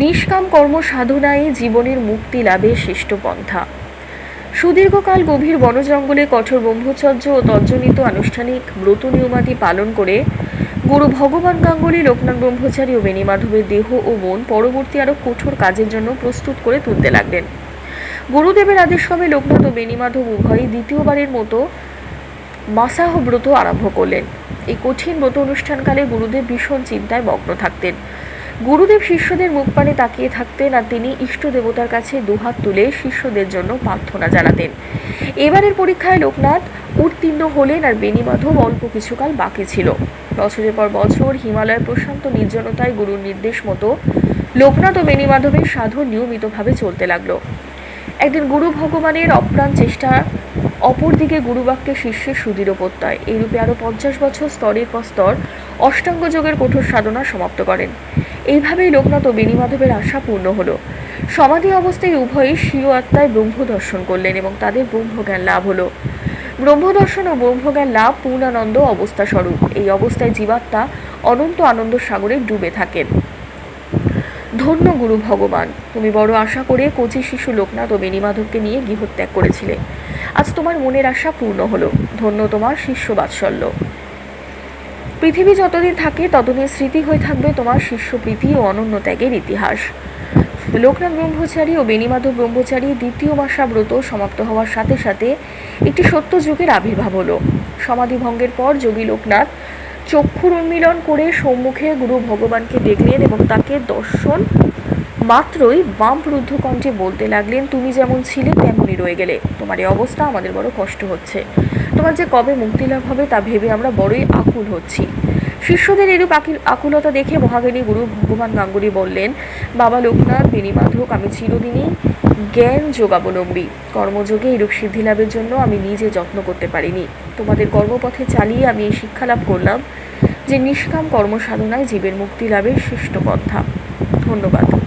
নিষ্কাম কর্ম সাধনায় জীবনের মুক্তি লাভের শ্রেষ্ঠ পন্থা। সুদীর্ঘকাল গভীর বনজঙ্গলে কঠোর ব্রহ্মচর্য ও তজ্জনিত আনুষ্ঠানিক ব্রত নিয়মাদি পালন করে গুরু ভগবান গাঙ্গুলি, লোকনাথ ব্রহ্মচারী ও বেণীমাধবের দেহ ও মন পরবর্তী আরও কঠোর কাজের জন্য প্রস্তুত করে তুলতে লাগলেন। গুরুদেবের আদেশক্রমে লোকনাথ ও বেণীমাধব উভয়ই দ্বিতীয়বারের মতো মাসাহ ব্রত আরম্ভ করলেন। এই কঠিন ব্রত অনুষ্ঠানকালে গুরুদেব ভীষণ চিন্তায় মগ্ন থাকতেন। গুরুদেব শিষ্যদের মুখ পানে তাকিয়ে থাকতেন আর তিনি ইষ্ট দেবতার কাছে দুহাত তুলে শিষ্যদের জন্য প্রার্থনা জানাতেন। এবারের পরীক্ষায় লোকনাথ, উত্তীর্ণ হলেন আর বেণীমাধব অল্প কিছুকাল বাকি ছিল। বছরের পর বছর হিমালয়ের প্রশান্ত নির্জনতায় গুরুর নির্দেশ মতো লোকনাথ ও বেণীমাধবের সাধন নিয়মিতভাবে চলতে লাগল। একদিন গুরু ভগবানের অপ্রাণ চেষ্টা অপরদিকে গুরুবাক্যে শিষ্যের সুদৃঢ় প্রত্যয়। এইরূপে আরও পঞ্চাশ বছর স্তরের পর স্তর অষ্টাঙ্গ যোগের কঠোর সাধনা সমাপ্ত করেন। এইভাবেই লোকনাথ ও বেণীমাধবের আশা পূর্ণ হলো। সমাধি অবস্থায় উভয়ই স্বীয় আত্মায় ব্রহ্ম দর্শন করলেন এবং তাদের ব্রহ্মজ্ঞান লাভ হলো। ব্রহ্মদর্শন ও ব্রহ্মজ্ঞান লাভ পূর্ণানন্দ অবস্থা স্বরূপ। এই অবস্থায় জীবাত্মা অনন্ত আনন্দ সাগরে ডুবে থাকেন। ধন্য গুরু ভগবান, তুমি বড় আশা করে কচি শিশু লোকনাথ ও বেণীমাধবকে নিয়ে গৃহত্যাগ করেছিলে। আজ তোমার মনের আশা পূর্ণ হলো। ধন্য তোমার শিষ্য বাৎসল্য। পৃথিবী যতদিন থাকে, ততদিন স্মৃতি হয়ে থাকবে তোমার শিষ্য প্রীতি ও অনন্য ত্যাগের ইতিহাস। লোকনাথ ব্রহ্মচারী ও বেণীমাধব ব্রহ্মচারী দ্বিতীয় মাসা ব্রত সমাপ্ত হওয়ার সাথে সাথে একটি সত্য যুগের আবির্ভাব হলো। সমাধি ভঙ্গের পর যোগী লোকনাথ চক্ষুর উন্মিলন করে সম্মুখে গুরু ভগবানকে দেখলেন এবং তাকে দর্শন মাত্রই বাম রুদ্ধ কণ্ঠে বলতে লাগলেন, তুমি যেমন ছিলে, তেমনই রয়ে গেলে। তোমার এই অবস্থা আমাদের বড় কষ্ট হচ্ছে। তোমার যে কবে মুক্তি লাভ হবে তা ভেবে আমরা বড়ই আকুল হচ্ছি। শিষ্যদের এরূপ আকিল- আকুলতা দেখে মহাজ্ঞানী গুরু ভগবান গাঙ্গুলি বললেন, বাবা লোকনাথ বেণীমাধব আমি চিরদিনই জ্ঞান যোগাবলম্বী। কর্মযোগে এরূপ সিদ্ধি লাভের জন্য আমি নিজে যত্ন করতে পারিনি। তোমাদের কর্মপথে চালিয়ে আমি এই শিক্ষা লাভ করলাম যে নিষ্কাম কর্মসাধনায় জীবের মুক্তি লাভের শ্রেষ্ঠ পন্থা। ধন্যবাদ।